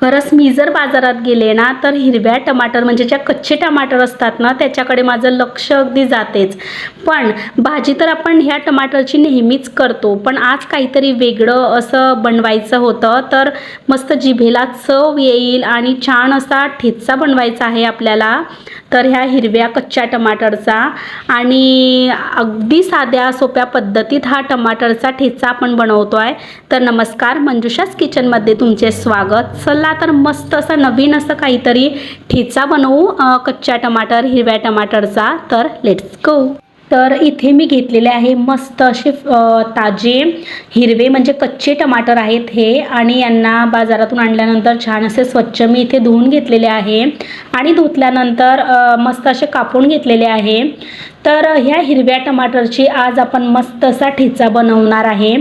खरंच मी जर बाजारात गेले ना तर हिरव्या टमाटर म्हणजे ज्या कच्चे टमाटर असतात ना त्याच्याकडे माझं लक्ष अगदी जातेच. पण भाजी तर आपण ह्या टमाटरची नेहमीच करतो. पण आज काहीतरी वेगळं असं बनवायचं होतं तर मस्त जिभेला चव येईल आणि छान असा ठेचा बनवायचा आहे आपल्याला. तर ह्या हिरव्या कच्च्या टमाटरचा आणि अगदी साध्या सोप्या पद्धतीत हा टमाटरचा ठेचा आपण बनवतो आहे तर नमस्कार मंजुषाच किचनमध्ये तुमचे स्वागत. चला तर मस्त असं नवीन असं काहीतरी ठेचा बनवू कच्च्या टमाटर हिरव्या टमाटरचा. तर लेट्स गो तर इथे मी घेतलेले आहे मस्त असे ताजे हिरवे म्हणजे कच्चे टमाटर आहेत हे. आणि यांना बाजारातून आणल्यानंतर छान असे स्वच्छ मी इथे धुवून घेतलेले आहे. आणि धुतल्यानंतर मस्त असे कापून घेतलेले आहे. तर ह्या हिरव्या टमाटरची आज आपण मस्त असा ठेचा बनवणार आहे.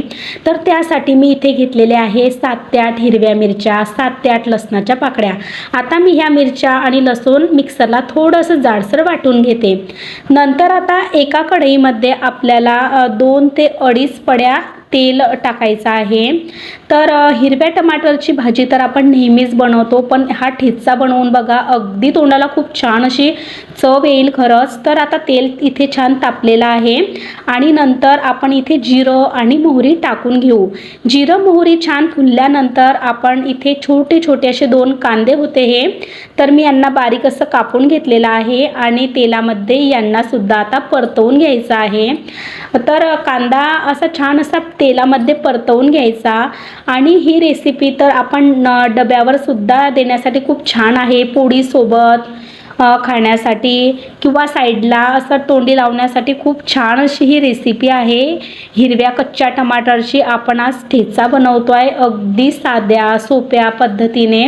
तर त्यासाठी मी इथे घेतलेले आहे सात ते आठ हिरव्या मिरच्या सात ते आठ लसणाच्या पाकड्या आता मी ह्या मिरच्या आणि लसूण मिक्सरला थोडंसं जाडसर वाटून घेते. नंतर आता एका कढईमध्ये आपल्याला दोन ते अडीच पड्या तेल टाकायचं आहे. तर हिरव्या टमाटरची भाजी तर आपण नेहमीच बनवतो पण हा ठेचा बनवून बघा अगदी तोंडाला खूप छान अशी चव येईल खरंच. तर आता तेल इथे छान तापलेलं आहे. आणि नंतर आपण इथे जिरं आणि मोहरी टाकून घेऊ. जिरं मोहरी छान फुलल्यानंतर आपण इथे छोटे छोटे असे दोन कांदे होते हे. तर मी यांना बारीक असं कापून घेतलेलं आहे आणि तेलामध्ये यांनासुद्धा आता परतवून घ्यायचं आहे. तर कांदा असा छान असा तेलामध्ये परतवून घ्यायचा. आणि ही रेसिपी तर आपण डब्यावर सुद्धा देण्यासाठी खूप छान आहे. पोळीसोबत खाण्यासाठी किंवा साईडला असं तोंडी लावण्यासाठी खूप छान अशी ही रेसिपी आहे. हिरव्या कच्च्या टमाटरची आपण आज ठेचा बनवतो आहे अगदी साध्या सोप्या पद्धतीने.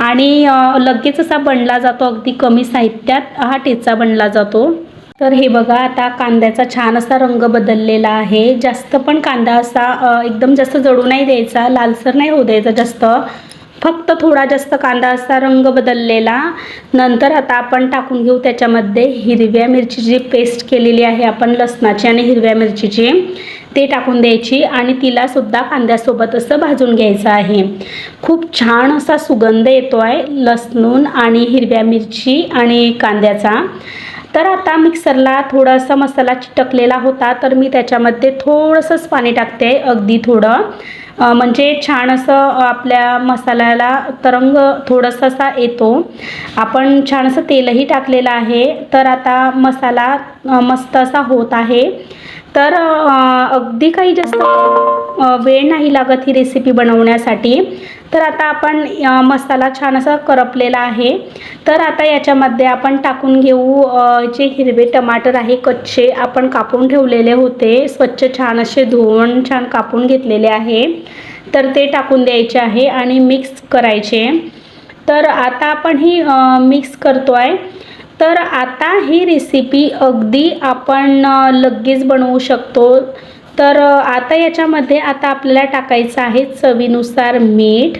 आणि लगेच असा बनला जातो. अगदी कमी साहित्यात हा ठेचा बनला जातो. तर हे बघा आता कांद्याचा छान असा रंग बदललेला आहे. जास्त पण कांदा असा एकदम जास्त जळू नाही द्यायचा लालसर नाही होऊ द्यायचा जास्त. फक्त थोडा जास्त कांदा असा रंग बदललेला. नंतर आता आपण टाकून घेऊ त्याच्यामध्ये हिरव्या मिरचीची पेस्ट केलेली आहे आपण लसणाची आणि हिरव्या मिरचीची. ते टाकून द्यायची आणि तिला सुद्धा कांद्यासोबत असं भाजून घ्यायचं आहे. खूप छान असा सुगंध येतो आहे लसणून आणि हिरव्या मिरची आणि कांद्याचा. तर आता मिक्सरला थोडासा मसाला चिटकलेला होता तर मी त्याच्यामध्ये थोडंसंच पाणी टाकते अगदी थोडं. म्हणजे छान असं आपल्या मसाल्याला तरंग थोडंसं असा येतो. आपण छान असं तेलही टाकलेलं आहे तर आता मसाला मस्त असा होत आहे. तर अगदी काही जास्त वेळ नाही लागत ही रेसिपी बनवण्यासाठी. तर आता आपण मसाला छान असा करपलेला आहे. तर आता याच्यामध्ये आपण टाकून घेऊ जे हिरवे टमाटर आहे कच्चे आपण कापून ठेवलेले होते. स्वच्छ छान असे धुवून छान कापून घेतलेले आहे. तर ते टाकून द्यायचे आहे आणि मिक्स करायचे. तर आता आपण ही मिक्स करतो आहे तर आता ही रेसिपी अगदी आपण लगेच बनवू शकतो. तर आता याच्यामध्ये आता आपल्याला टाकायचं आहे चवीनुसार मीठ.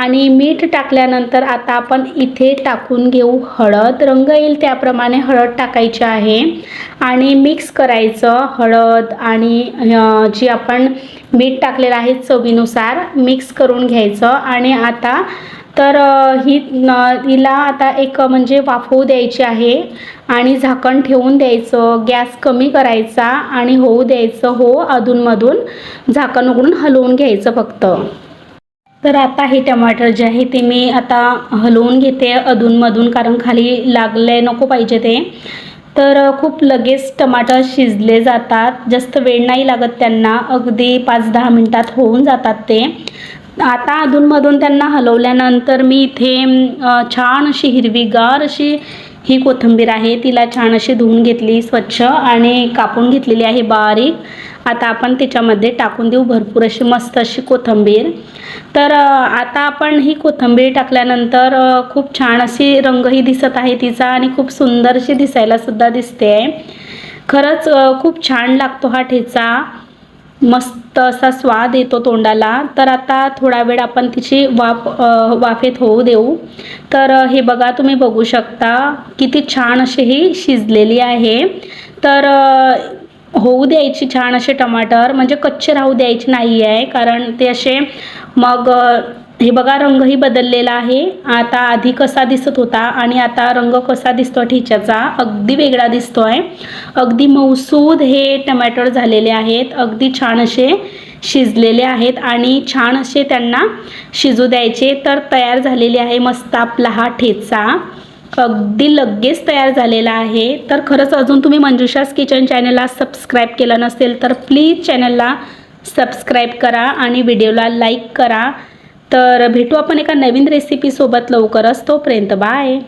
आणि मीठ टाकल्यानंतर आता आपण इथे टाकून घेऊ हळद. रंग येईल त्याप्रमाणे हळद टाकायची आहे. आणि मिक्स करायचं हळद आणि जी आपण मीठ टाकलेलं आहे चवीनुसार मिक्स करून घ्यायचं. आणि आता तर ही न हिला आता एक म्हणजे वाफवू द्यायची आहे आणि झाकण ठेवून द्यायचं गॅस कमी करायचा आणि होऊ द्यायचं हो अधूनमधून झाकण उघडून हलवून घ्यायचं फक्त. तर आता हे टमाटर जे आहे ते मी आता हलवून घेते अधूनमधून कारण खाली लागले नको पाहिजे ते. तर खूप लगेच टमाटर शिजले जातात. जास्त वेळ नाही लागत त्यांना. अगदी पाच दहा मिनटात होऊन जातात ते. आता अधूनमधून त्यांना हलवल्यानंतर मी इथे छान अशी हिरवीगार अशी ही कोथिंबीर आहे तिला छान अशी धुवून घेतली स्वच्छ आणि कापून घेतलेली आहे बारीक. आता आपण त्याच्यामध्ये टाकून देऊ भरपूर अशी मस्त अशी कोथिंबीर. तर आता आपण ही कोथिंबीर टाकल्यानंतर खूप छान अशी रंगही दिसत आहे तिचा आणि खूप सुंदरशी दिसायलासुद्धा दिसते आहे खरंच खूप छान लागतो हा ठेचा. मस्त असा स्वाद येतो तोंडाला. तर आता थोडा वेळ आपण तिची वाफ वाफेत होऊ देऊ. तर हे बघा तुम्ही बघू शकता किती छान अशी ही शिजलेली आहे. तर होऊ द्यायची छान असे टमाटर म्हणजे कच्चे राहू द्यायचे नाही आहे कारण ते असे मग हे बघा रंगही बदललेला आहे. आता आधी कसा दिसत होता आणि आता रंग कसा दिसतो ठिच्याचा अगदी वेगळा दिसतो आहे अगदी मौसूद हे टमॅटो झालेले आहेत. अगदी छान असे शिजलेले आहेत आणि छान असे त्यांना शिजू द्यायचे. तर तयार झालेले आहे मस्त आपला हा ठेचा. अगदी लगेच तयार झालेला आहे. तर खरंच अजून तुम्ही मंजुषास किचन चॅनलला सबस्क्राईब केलं नसेल तर प्लीज चॅनलला सबस्क्राईब करा आणि व्हिडिओला लाईक करा. तर भेटू आपण एका नवीन रेसिपीसोबत लवकरच. तोपर्यंत बाय.